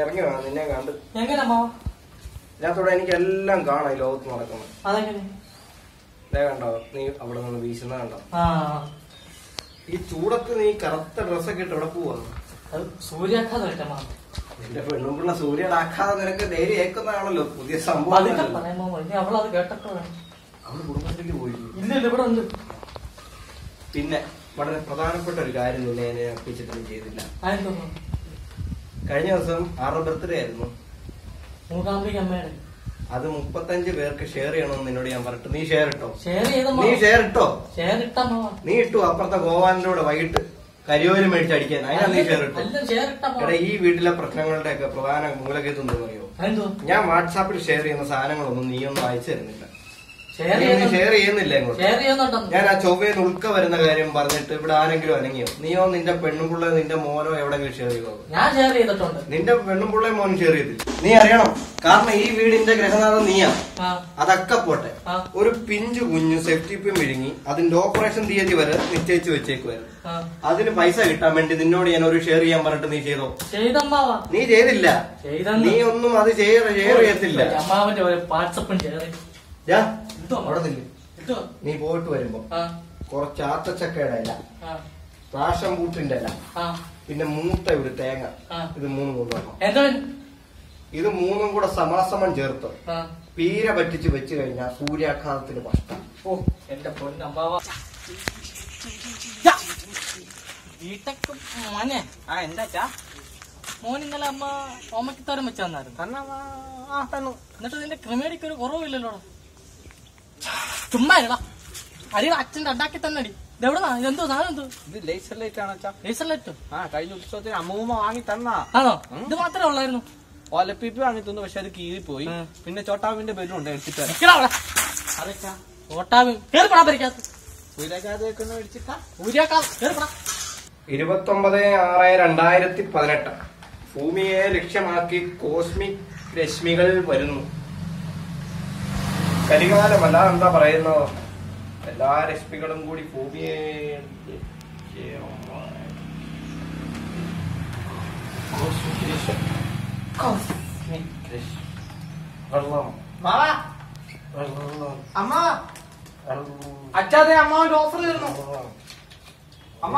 ഇറങ്ങി നിന്നെ കണ്ട്. ഇതിനകത്തൂടെ എനിക്ക് എല്ലാം കാണാം ഈ ലോകത്ത് നടക്കുന്നത്. കണ്ടോ നീ അവിടെ നിന്ന് വീശുന്ന കണ്ടോ? ഈ ചൂടത്ത് നീ കറുത്ത ഡ്രസ്സൊക്കെ ഇട്ട് ഇവിടെ പോവാ? സൂര്യാഘാതം എന്റെ പെണ്ണുമ്പിള്ള സൂര്യടാക്കാതെ നിനക്ക് ഡെയിലി ഏക്കുന്നതാണല്ലോ പുതിയ സംഭവം അതൊക്കെ പറയാൻ ഇനി അവളത് കേട്ടപ്പോഴാണ് അവൾ കുടുംബത്തിലേക്ക് പോയി ഇല്ല ഇല്ല ഇവിടെ ഉണ്ട് പിന്നെ വളരെ പ്രധാനപ്പെട്ട ഒരു കാര്യം നിന്നെ എന്നെ അർപ്പിച്ചിട്ടൊന്നും ചെയ്തില്ല. കഴിഞ്ഞ ദിവസം ആറുടെ ബർത്ത്ഡേ ആയിരുന്നു? മൂകാംബിക അമ്മയുടെ. അത് മുപ്പത്തഞ്ച് പേർക്ക് ഷെയർ ചെയ്യണമെന്ന് നിന്നോട് ഞാൻ പറഞ്ഞിട്ട്. നീ ഷെയർ ഇട്ടോ? നീ ഷെയർ ഇട്ടോ? ഷെയർ ഇട്ട നീ ഇട്ടു അപ്പുറത്തെ ഗോവാനിലൂടെ കൂടെ വൈകിട്ട്. കരിയോൽ മേടിച്ചടിക്കാൻ അതിനാ നീ ഷെയർ ഇട്ടു എടാ ഈ വീട്ടിലെ പ്രശ്നങ്ങളുടെ ഒക്കെ പ്രധാന അറിയോ? അതെന്തോ ഞാൻ വാട്സാപ്പിൽ ഷെയർ ചെയ്യുന്ന സാധനങ്ങളൊന്നും നീ ഒന്നും അയച്ചു തരുന്നില്ല. ഷെയർ ഷെയർ ചെയ്യുന്നില്ല ഷെയർ ഞാൻ ആ ചൊവ്വയിൽ ഉൾക്ക വരുന്ന കാര്യം പറഞ്ഞിട്ട് ഇവിടെ ആരെങ്കിലും അനങ്ങിയോ? നീയോ നിന്റെ പെണ്ണുപിള്ള നിന്റെ മോനോ എവിടെങ്കിലും ഷെയർ ചെയ്തോ? ഞാൻ ഷെയർ ചെയ്തിട്ടുണ്ട്. നിന്റെ പെണ്ണുപിള്ളയും മോനും ഷെയർ ചെയ്തില്ല. നീ അറിയണം കാരണം ഈ വീടിന്റെ ഗ്രഹനാഥം നീയാ. അതൊക്കെ പോട്ടെ. ഒരു പിഞ്ചു കുഞ്ഞു പിൻ വിഴുങ്ങി അതിന്റെ ഓപ്പറേഷൻ തീയതി വരെ നിശ്ചയിച്ചു വെച്ചേക്കുമായിരുന്നു ആ. അതിന് പൈസ കിട്ടാൻ വേണ്ടി നിന്നോട് ഞാൻ ഒരു ഷെയർ ചെയ്യാൻ പറഞ്ഞിട്ട് നീ ചെയ്തോ? നീ ചെയ്തില്ല. നീ ഒന്നും അത് ഷെയർ ചെയ്യത്തില്ല. അവിടെ നില്ല്? നീ പോയിട്ട് വരുമ്പോ കൊറച്ച് ആത്തച്ചക്കയുടെ ഇല പ്രാശം കൂട്ടിന്റെ ഇല പിന്നെ മൂത്ത ഒരു തേങ്ങ. ഇത് മൂന്നും കൊണ്ടുവരണം ഇത് മൂന്നും കൂടെ സമാസമം ചേർത്ത് പീര പറ്റിച്ച് വെച്ച് കഴിഞ്ഞാൽ സൂര്യാഘാതത്തിന് ഭക്ഷണം ഓ എന്റെ പൊന്നമ്മാവ. വീട്ടക്ക് മോനെ. ആ എന്താച്ചാ മോൻ ഇന്നലെ അമ്മ ഓമക്ക് തരം വെച്ച് തന്നായിരുന്നു തന്ന ആ തന്നു. എന്നിട്ട് നിന്റെ ക്രിമേഡിക്ക് ഒരു കുറവില്ലല്ലോ ചുമ്മാ ഇടാ അടിയുടെ അച്ഛന്റെ ഉണ്ടാക്കി തന്നെ അടി ഇതെവിടുന്നാ ഇതെന്തോ സാധനം എന്തോ ഇത് ലേസർ ലൈറ്റ് ആണ് അച്ഛാ. ലേസർ ലൈറ്റ് ആ കഴിഞ്ഞ ഉത്സവത്തിന് അമ്മൂമ്മ വാങ്ങി തന്നാ. ആണോ? ഇത് മാത്രമേ ഉള്ളായിരുന്നു. വാങ്ങി തന്നു പക്ഷെ അത് കീറിപ്പോയി. പിന്നെ ചോട്ടാവിന്റെ ഉണ്ട് എടുത്തിട്ട്. അതൊക്കെ? പരിക്കാത്ത ഊരിയാക്കാ ഇരുപത്തൊമ്പത് ആറ് രണ്ടായിരത്തി പതിനെട്ട് ഭൂമിയെ ലക്ഷ്യമാക്കി കോസ്മിക് രശ്മികൾ വരുന്നു. കരികാലമല്ല എന്താ പറയുന്നത് എല്ലാ രശ്മികളും കൂടി ഭൂമിയെ. വെള്ളം. അമ്മ. അച്ഛാതെ അമ്മ.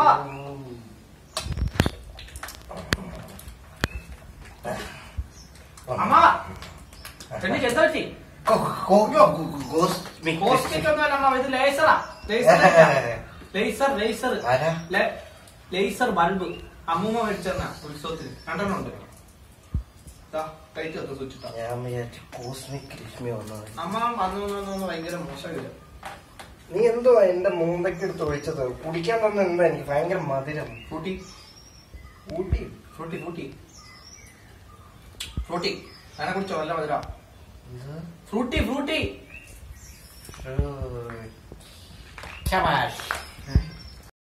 ലേസർ ബൾബ് അമ്മൂമ്മ മേടിച്ചെന്ന ഉത്സവത്തിന് രണ്ടെണ്ണമുണ്ട് വന്നത് അമ്മ വന്നു ഭയങ്കര മോശമില്ല നീ എന്തോ എന്റെ മൂന്തക്ക് എടുത്ത് ഒഴിച്ചത്? കുടിക്കാൻ തന്നെ എന്താ എനിക്ക് ഭയങ്കര മധുരം. Frooti Ooty Frooti Frooti Frooti അതിനെ കുറിച്ച് വല്ല മധുര. ഫ്രൂട്ടി ഫ്രൂട്ടി ഏഹ്. ശബാഷ്